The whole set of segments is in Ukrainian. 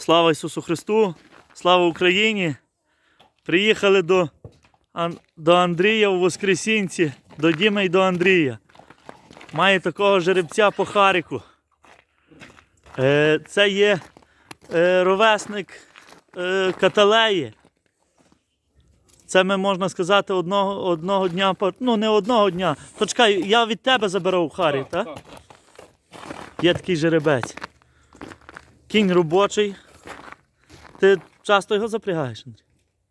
Слава Ісусу Христу! Слава Україні! Приїхали до до Андрія у Воскресінці, до Діма і до Андрія. Має такого жеребця по Харику. Е, Це є е, ровесник е, каталеї. Це ми можна сказати одного одного дня. Ну, не одного дня. То чекай, я від тебе заберу Харі, так? так? Є такий жеребець. Кінь робочий. Ти часто його запрягаєш? Андрій?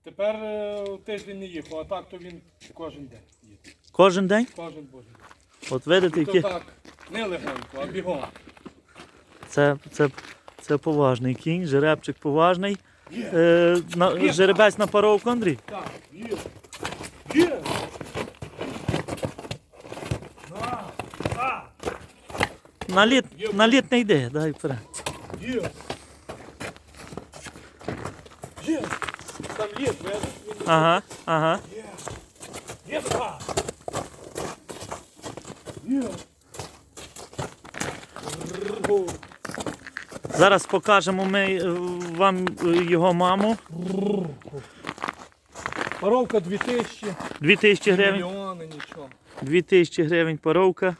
Тепер е, тиждень не їхав, а так то він кожен день їде. Кожен день? Кожен божий. От видите, тобто які. так, не легенько, а бігом. Це, це, це поважний кінь, жеребчик поважний. Є. Е, на, жеребець на паровку, Андрій. Так, є. Є. На, літ, на літ не йде, дай вперед. є. Yes, man. Ага, ага. Yeah. Yes, sir. Yeah. Зараз покажемо ми е, вам е, його маму. Паровка 2000, 2000 гривень. мільйони, нічого. 2000 гривень паровка.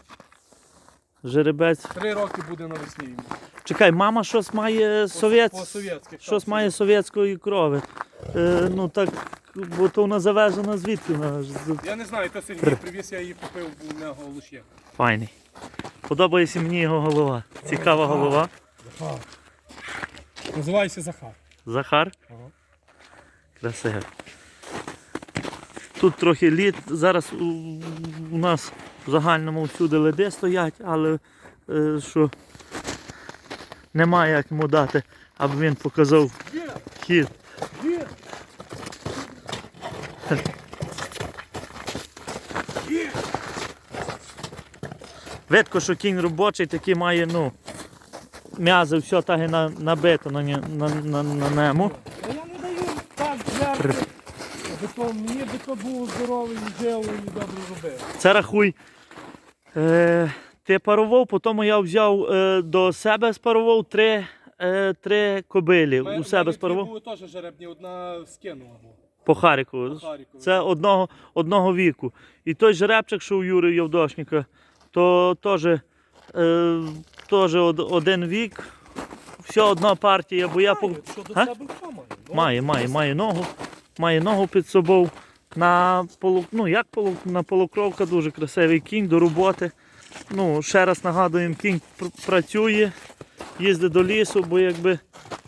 Жеребець. Три роки буде навесні. йому. Чекай, мама щось має совєт... По-совєтськи. щось має совєтської крови. Е, ну так, бо то вона завезена звідки? Вона ж з- Я не знаю, то Сергій привіз, я її купив у нього в Файний. Подобається мені його голова. Цікава голова. Захар. Називається Захар. Захар. Ага. Красивий. Тут трохи лід. Зараз у, у нас в загальному всюди леди стоять, але е, що немає як йому дати, аби він показав хід. Видко, що кінь робочий такий має, ну, м'язи, все так і на, набито на, на, на, на ньому. Та я не даю так жерти. Бо мені би то був здоровий, жив і добре робив. Це рахуй. Е, ти парував, потім я взяв е, до себе спарував три, е, три кобилі. У себе спарував були теж жеребні, одна скинула була. По Харкову. По Харкову. Це одного, одного віку. І той жеребчик, що у Юри Євдошника, то теж, е, один вік. Все одна партія, бо я по... Має. Ну, Має, має, має ногу. Має ногу під собою. На полу, ну як полу, на полукровка дуже красивий кінь до роботи. Ну, ще раз нагадуємо, кінь пр- працює, їздить до лісу, бо якби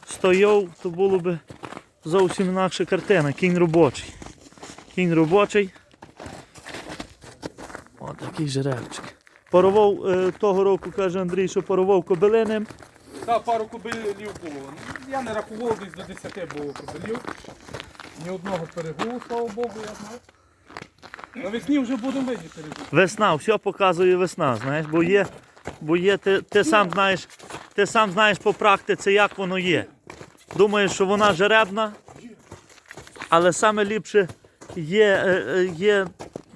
стояв, то було б зовсім інакша картина. Кінь робочий. Кінь робочий. О, такий жеребчик. Парував е, того року, каже Андрій, що парував кобилиним. Та пару кобилів було. Я не рахував, десь до 10 було кобилів. Ні одного перегулу, слава Богу, я знаю. Навесні вже будемо видіти перегул. Весна, все показує весна, знаєш, бо є, бо є, ти, ти сам знаєш, ти сам знаєш по практиці, як воно є. Думаєш, що вона жеребна, але саме ліпше є, е, е, є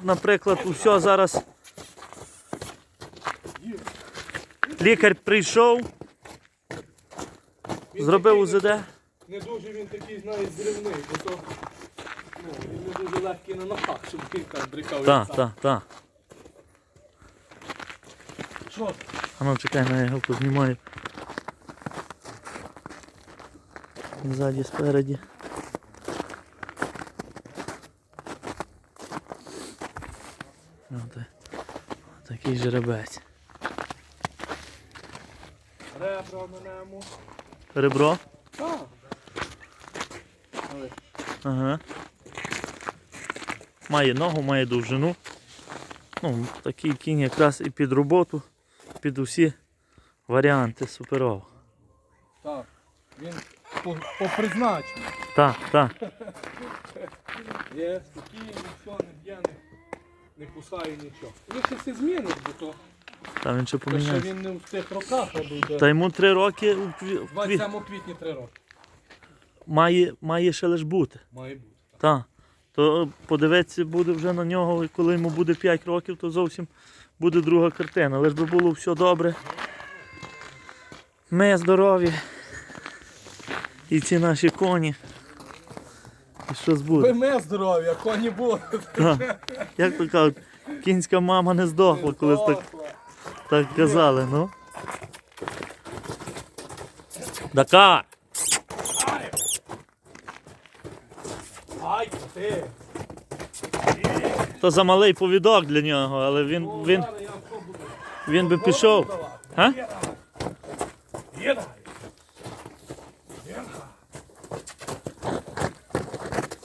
наприклад, усе зараз. Лікар прийшов, зробив УЗД. Не дуже він такий, знаєш, зривний, бо то ну, він не дуже легкий на ногах, щоб він так брикав. Так, так, так. Що? А ну чекай, на його познімаю. Ззаді, спереді. Такий жеребець. Ребра на ньому. Ребро. Так. Ага. Має ногу, має довжину. Ну, такий кінь якраз і під роботу, під усі варіанти суперово. так. Він по, по призначенню. Так, так. Є спокійний, все, не б'є, не, не кусає нічого. Він ще все змінить, бо то, Там він ще то ще поміняється. він не в тих роках, аби. Та йому три роки у кві- кві- 27 квітня 3 роки. має, має ще лиш бути. Має бути. Так. То подивитися буде вже на нього, і коли йому буде 5 років, то зовсім буде друга картина. Лиш би було все добре. Ми здорові. І ці наші коні. І щось буде. ми здоров'я, коні. Так. Як то кажуть, кінська мама не здохла, колись так, так казали, ну. Дакар! Ай, ти. То замалий повідок для нього, але він, він, що буду? він би пішов. А? Є давай. Є.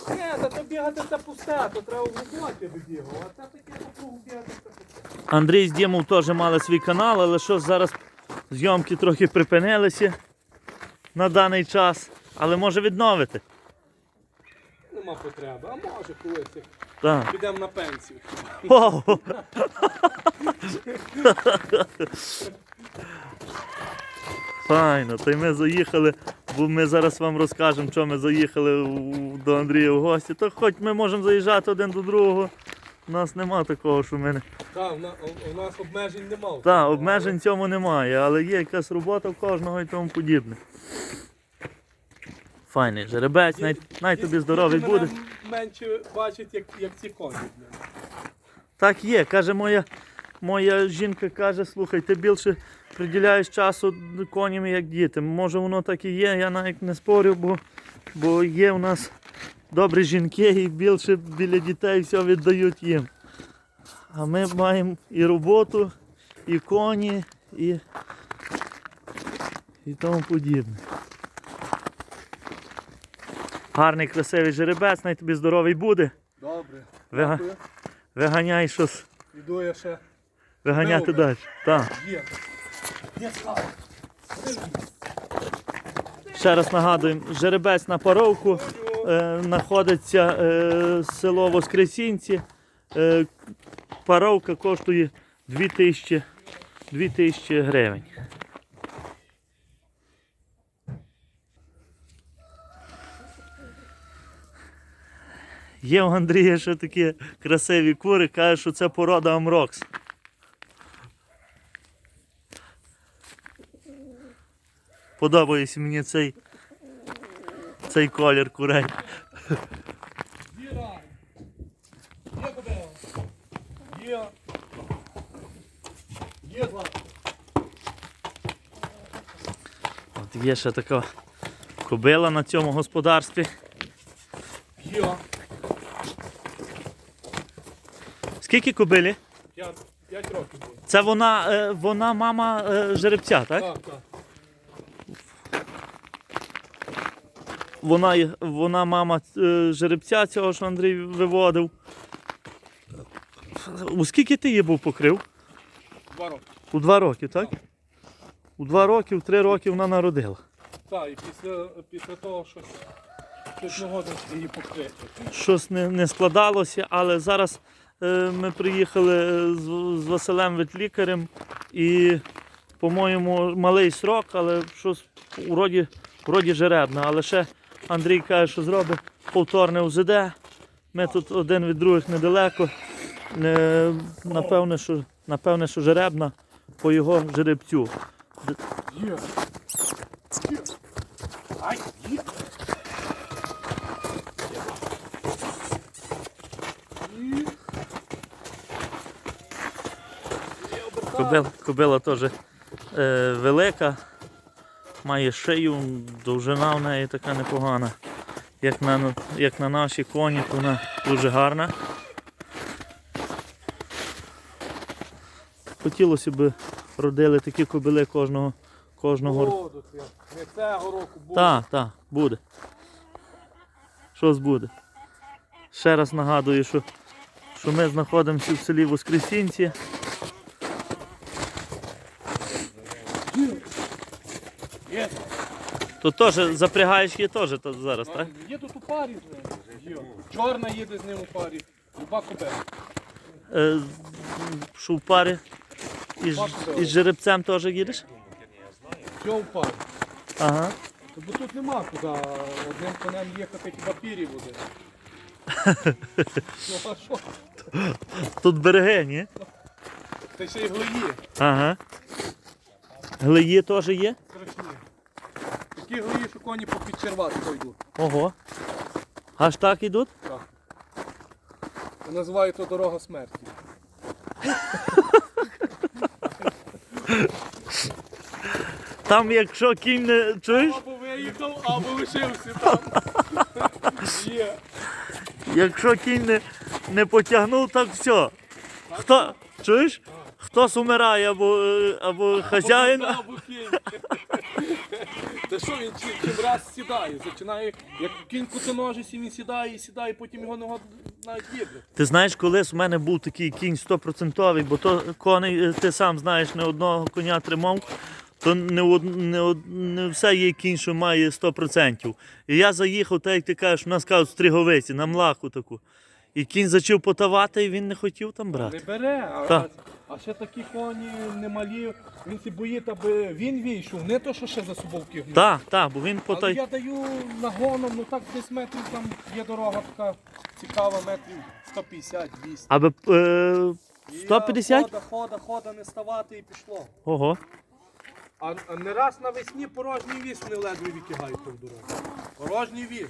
Ні, та то бігати це пусте, то треба в роботі би бігав, а це таке по кругу бігати. Андрій з Дімом теж мали свій канал, але що зараз зйомки трохи припинилися на даний час. Але може відновити. Нема потреби, а може колись Так. підемо на пенсію. О! Файно, то й ми заїхали, бо ми зараз вам розкажемо, що ми заїхали до Андрія в гості. То хоч ми можемо заїжджати один до другого. У нас нема такого, що ми не. Так, у на- у- у нас обмежень немає. Так, обмежень цьому немає, але є якась робота в кожного і тому подібне. Файний жеребець, най, най тобі здоровий буде. Менше бачить, як, як ці коні. Так є, каже моя, моя жінка каже, слухай, ти більше приділяєш часу коням, як дітям. Може воно так і є, я навіть не спорю, бо, бо є у нас добрі жінки і більше біля дітей все віддають їм. А ми маємо і роботу, і коні, і, і тому подібне. Гарний, красивий жеребець, най тобі здоровий буде. Добре. Вига- Дякую. Виганяй щось. Іду я ще. Виганяти далі. Так. Є. Ще раз нагадуємо, жеребець на паровку е, знаходиться е, село Воскресінці. Е, паровка коштує 2000, 2000 гривень. Є у Андрія ще такі красиві кури, каже, що це порода Амрокс. Подобається мені цей, цей колір курей. Є. Є. От є ще така кобила на цьому господарстві. Є. Скільки кобилі? П'ять, років. Це вона, е, вона мама е, жеребця, так? Так, так. Вона, вона мама е, жеребця цього, що Андрій виводив. У скільки ти її був покрив? Два роки. У два роки, так? У два роки, в три роки вона народила. Так, і після, після того щось, щось її покрити. щось не, не складалося, але зараз е, ми приїхали е, з, з Василем ветлікарем і, по-моєму, малий срок, але щось вроді, вроді жеребна. Але ще Андрій каже, що зробить повторне УЗД. Ми тут один від других недалеко. Е, напевне, що, напевне, що жеребна по його жеребцю. Кобила, кобила теж е, велика, має шию, довжина в неї така непогана. Як на, як на наші коні, то вона дуже гарна. Хотілося б родили такі кобили кожного, кожного року. Не цього року буде. Так, так, буде. Щось буде. Ще раз нагадую, що, що ми знаходимося в селі Воскресінці. Є. Тут теж запрягаєш її теж тут зараз, так? Є тут у парі з ним. Є. Чорна їде з ним у парі. Люба кобела. Е, що в парі із, із жеребцем теж їдеш? Все у парі. Ага. Та Бо тут нема куди одним конем їхати хіба пірі буде. Ну а що? Тут береги, ні? Та ще й глиї. Ага. Глиї теж є? Такі гої, що коні попід черватку йдуть. Ого. Аж так ідуть? Так. Я називаю то дорога смерті. Там, якщо кінь не чуєш, Або виїхав, або лишився там. Є. якщо кінь не, не потягнув, так все. Хто, чуєш? Хтось умирає або, е, або хазяїн. Або кінь. Що він чим, раз сідає? Починає, як кінь і він сідає, і сідає, потім його нога навіть їде. Ти знаєш, колись у мене був такий кінь 100%, бо то коней, е, ти сам знаєш, не одного коня тримав, то не, не, не все є кінь, що має 100%. І я заїхав, так як ти кажеш, у нас кажуть, Стриговиці, на млаку таку. І кінь зачав потавати, і він не хотів там брати. Не бере, а, Так. а, ще такі коні немалі, він сі боїть, аби він вийшов, не то, що ще за собою гнув. Так, так, бо він Але потай. я даю нагоном, ну так десь метрів там є дорога така цікава, метрів 150-200. Аби е, 150? Хода, хода, хода, не ставати і пішло. Ого. А, а не раз навесні порожній віз вони ледве викигають ту дорогу. Порожній віз.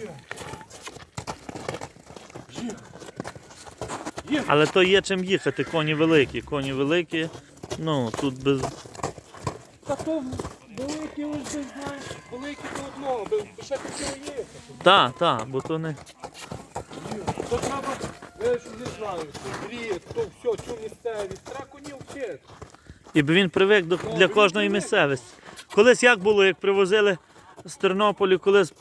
Є. Але то є чим їхати, коні великі. Коні великі. Ну, тут без. Та то великі ось ти знаєш, великі то одного, би ще хотіло їхати. Так, так, бо то не. То треба, я ж не знаю, що брід, то все, цю місцевість. Треба конів вчити. І б він привик до, для кожної місцевості. Колись як було, як привозили з Тернополя, колись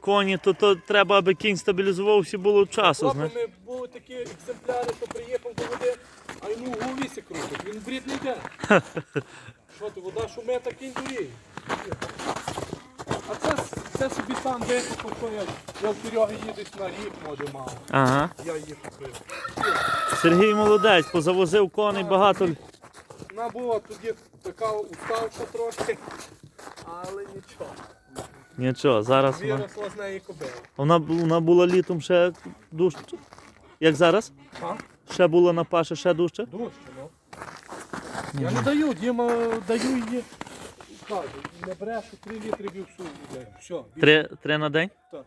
коні, то, то треба, аби кінь стабілізувався, було часу. Знаєш. Хлопами були такі екземпляри, що приїхав до води, а йому в голові крутить. Він в брід не йде. Що ти, вода шуме, так кінь дуріє. А це, це собі там викопав, що я, я в Сереги їдеш на рік, може, мало. Ага. Я їх купив. Сергій молодець, позавозив коней багато. Вона була тоді така уставша трохи, але нічого. Нічого, зараз вона. З неї кобила. Вона, бу- вона була літом ще дужче. Як зараз? А? Ще була на паші, ще дужче? Дужче, ну. Я не даю, Діма, даю її. Кажу, не брешу 3 літри вівсу йде. Все. Три, три на день? Так.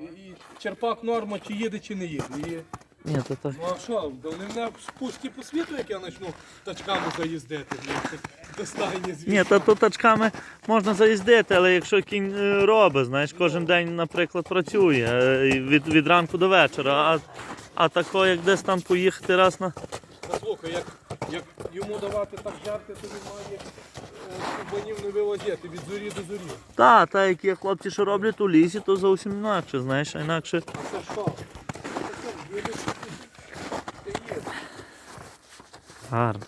І, і черпак норма, чи їде, чи не їде. І, Ні, то так. ну а що, до мене спусті по світу, як я почну тачками заїздити, блядь, до стайні звідси. Ні, та то тачками можна заїздити, але якщо кінь е, робить, знаєш, кожен день, наприклад, працює е, і від, від ранку до вечора. А, а тако, як десь там поїхати раз на. Та слухай, як, як йому давати так жарти, то він має е, кубанів не вилазити від зорі до зорі. Та, та, як є хлопці, що роблять у лісі, то зовсім інакше, знаєш, а інакше. А це що? Це що, їдеш? Ти їдеш. Гарно.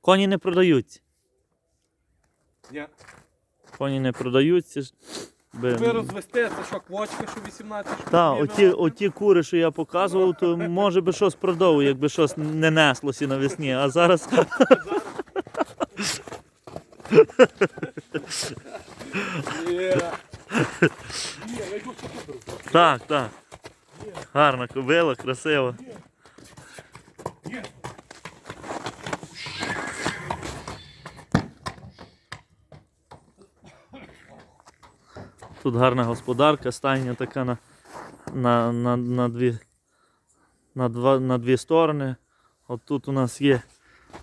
Коні не продаються. Ні. Коні не продаються. би- Ви розвести, це що, квочка, що 18 штук? Та, є, оті, ну, оті кури, що я показував, то може би щось продав, якби щось не неслося навесні. А зараз так, так. Гарна кобила, красива. Тут гарна господарка, стайня така на, на, на, на, дві, на, два, на дві сторони. От тут у нас є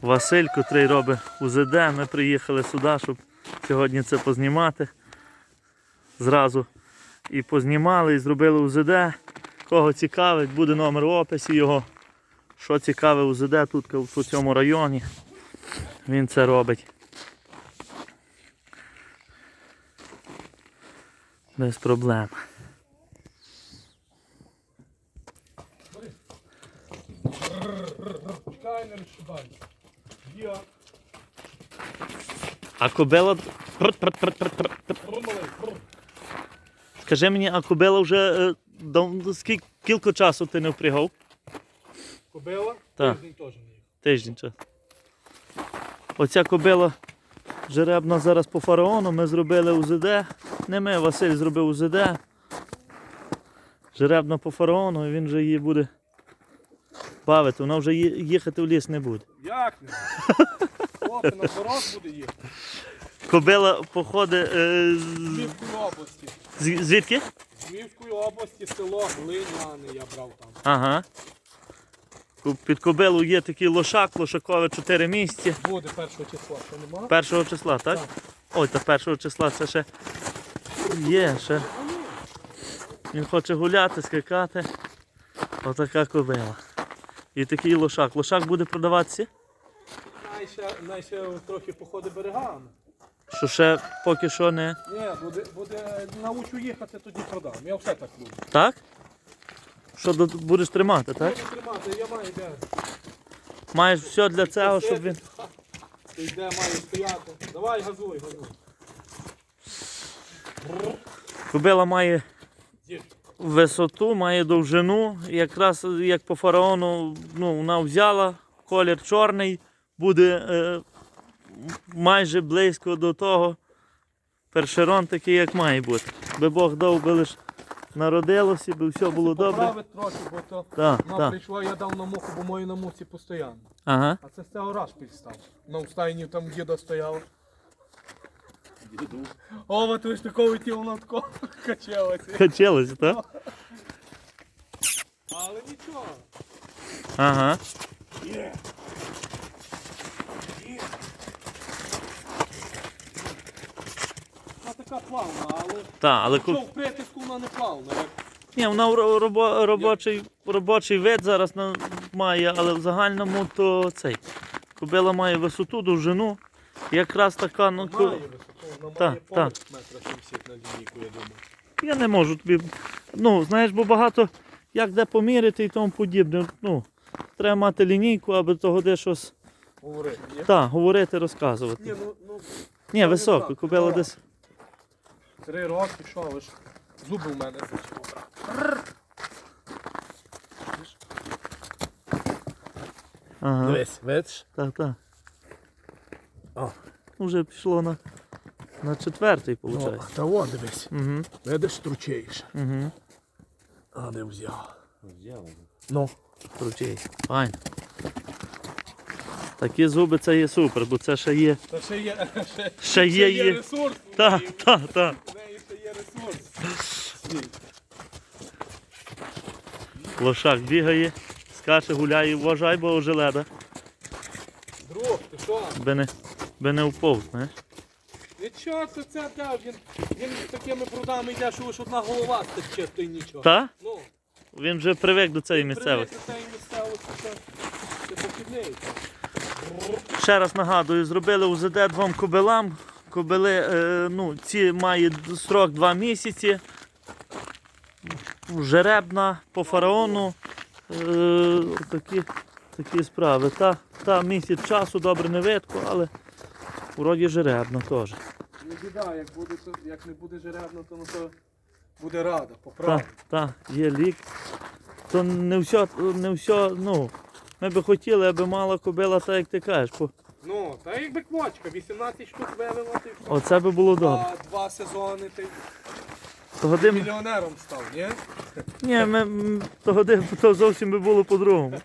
Василь, котрий робить УЗД. Ми приїхали сюди, щоб сьогодні це познімати. Зразу і познімали, і зробили УЗД. Кого цікавить, буде номер в описі його. Що цікаве УЗД тут в цьому районі. Він це робить. Без проблем. А кобила. Скажи мені, а кобила вже е, скільки кілько часу ти не впрягав? Кобила? Так. Тиждень теж не їх. Тиждень час. Оця кобила жеребна зараз по фараону. Ми зробили УЗД. Не ми, Василь зробив УЗД. Жеребна по фараону, і він вже її буде бавити. Вона вже їхати в ліс не буде. Як не? Хлопці, наоборот буде їхати. Кобила походить е, з- Львівської області. звідки? Львівської області, село Глиняне я брав там. Ага. Під кобилу є такий лошак, лошакове 4 місяці. Буде першого числа, що нема? Першого числа, так? Так. Ой, та першого числа це ще є ще. Він хоче гуляти, скакати. Отака кобила. І такий лошак. Лошак буде продаватися? Най ще, най ще трохи походи берегами. Що ще поки що не. Ні, буде, буде научу їхати, тоді продам. Я все так люблю. Так? Що до- будеш тримати, так? Буду тримати, я маю де. Маєш все для цього, щоб він. Ти йде, має стояти. Давай, газуй, газуй. Кобила має висоту, має довжину. Якраз як по фараону, ну, вона взяла, колір чорний, буде е, майже близько до того. Першерон такий, як має бути. Би Бог дав, би лиш народилося, би все було добре. Поправити трохи, бо то Так, вона так. прийшла, я дав на муху, бо мої на мусі постійно. Ага. А це з цього раз підстав. На устайні там діда стояла. О, ви ж такого тіло воно тако качалося. Качалося, так? Але нічого. Ага. Є. Є. Вона така плавна, але Так, але що ку- в притиску вона не плавна. Як Ні, вона ро- робо- робочий, робочий вид зараз на- має, але в загальному то цей. Кобила має висоту, довжину. Якраз така, ну ко- має висоту, вона Та, має та. понад метра 70 на лінійку, я думаю. я не можу тобі. Ну, знаєш, бо багато як де поміряти і тому подібне. Ну, треба мати лінійку, аби того де щось Говорити, ні? та, говорити, розказувати. Ні, ну, ну, Ні, високо, так, кобила десь. Три роки, що ви ж. Зуби в мене зачали. Ага. Дивись, видиш? Так, так. О. Вже пішло на, на четвертий, Ну, виходить. та от дивись. Угу, Видиш, стручейше. угу. А не взяв. Ну. Крутій. Файн. Такі зуби це є супер, бо це ще є. Та ще є, ще, Ще є, є. ресурс. Так, так, так. У неї ще є ресурс. Лошак бігає, скаче, гуляє, вважай, бо ожеледа. Друг, ти що? Би не, би не вповз, знаєш. Нічого, це це да, він, він такими брудами йде, що лише одна голова стече, то й нічого. Та? Ну, Він вже привик до цієї місцевості. привик до цієї місцевості, це, це похідний. Ще раз нагадую, зробили УЗД двом кобилам. Кобили, е, ну, ці мають строк 2 місяці. Жеребна по фараону. Е, такі, такі справи. Та, та місяць часу добре не видко, але вроді жеребна теж. Не біда, як, буде, як не буде жеребно, то, ну, то буде рада, Так, поправити. так, є лік. То не все, не все, ну, ми би хотіли, аби мала кобила, так як ти кажеш. По- Ну, та якби квочка, 18 штук вивела, ти що? Оце би було добре. Два, два сезони ти м- мільйонером став, ні? ні, ми, м, то зовсім би було по-другому.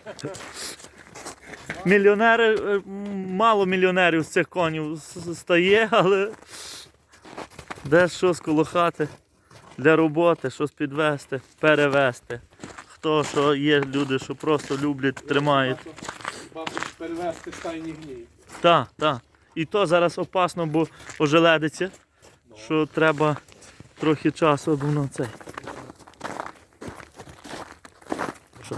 Мільйонери, е, м, мало мільйонерів з цих конів с- стає, але де щось коло хати для роботи, щось підвести, перевести. Хто що є люди, що просто люблять, тримають. Бачиш, перевести стайні гній. Так, так. І то зараз опасно, бо ожеледиться, що треба трохи часу, аби воно цей. Що?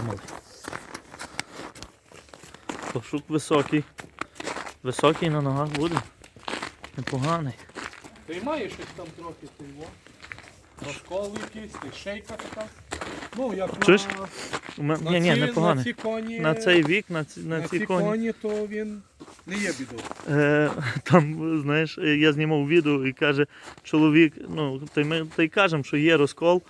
Пошук високий. Високий на ногах буде. Непоганий. Ти маєш щось там трохи ти його? Розкол якийсь, ти шейка така. Ну, як Чуєш? на, на, Ні, ні, ці, на ці коні. На цей вік, на ці, на на ці коні. то він не є бідою. Е, там, знаєш, я знімав відео і каже, чоловік, ну, та й ми та й кажемо, що є розкол.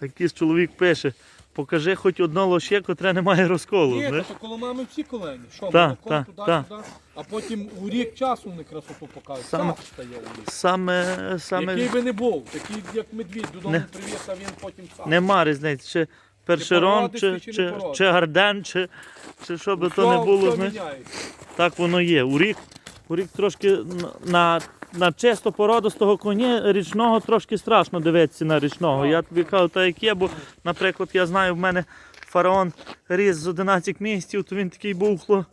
Якийсь чоловік пише, покажи хоч одно лоще, котре не має розколу. Ні, то коло мами всі колені. Що, Та, молоко та, туди, та. туди. А потім у рік часу вони красоту покажуть. Саме- Сам стає у рік. Саме, саме Який би не був, такий як медвідь додому Не. привіз, а він потім сам. нема різниці, чи першерон, породистий, чи, чи чи, чи гарден, чи, чи що би то не було, все так воно є. У рік, у рік трошки на- на чисто породистого коні річного трошки страшно дивитися на річного. Я тобі кажу, так як є, бо, наприклад, я знаю, в мене фараон ріс з 11 місяців, то він такий був.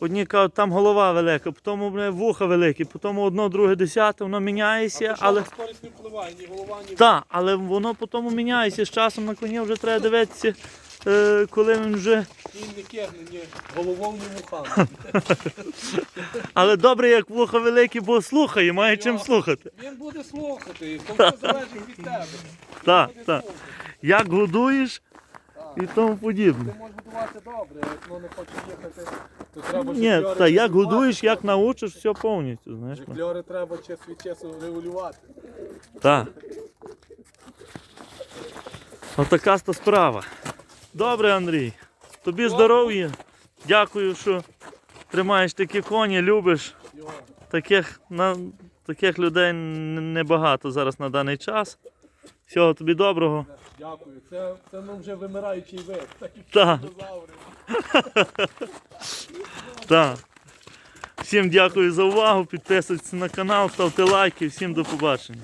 Одні кажуть, там голова велика, потім вуха великі, потім одно, друге, десяте, воно міняється, але. але... не впливає, ні голова, ні Так, але воно потім міняється. З часом на коні вже треба дивитися, коли він вже. Він не кегне, ні головою, вухами. Але добре, як вуха великі, бо слухає, має чим слухати. Він буде слухати, то все залежить від тебе. Так, так. Як годуєш і тому подібне. Ти можеш будувати добре, а якщо не хочеш їхати, то треба Ні, та як годуєш, як научиш, все повністю, знаєш. Житльори треба час від часу регулювати. Так. Отака то справа. Добре, Андрій. Тобі здоров'я. Дякую, що тримаєш такі коні, любиш. Таких, на, таких людей небагато зараз на даний час. Всього тобі доброго. Дякую. Це, це ну, вже вимираючий вид. Так. Так. Всім дякую за увагу. Підписуйтесь на канал, ставте лайки. Всім до побачення.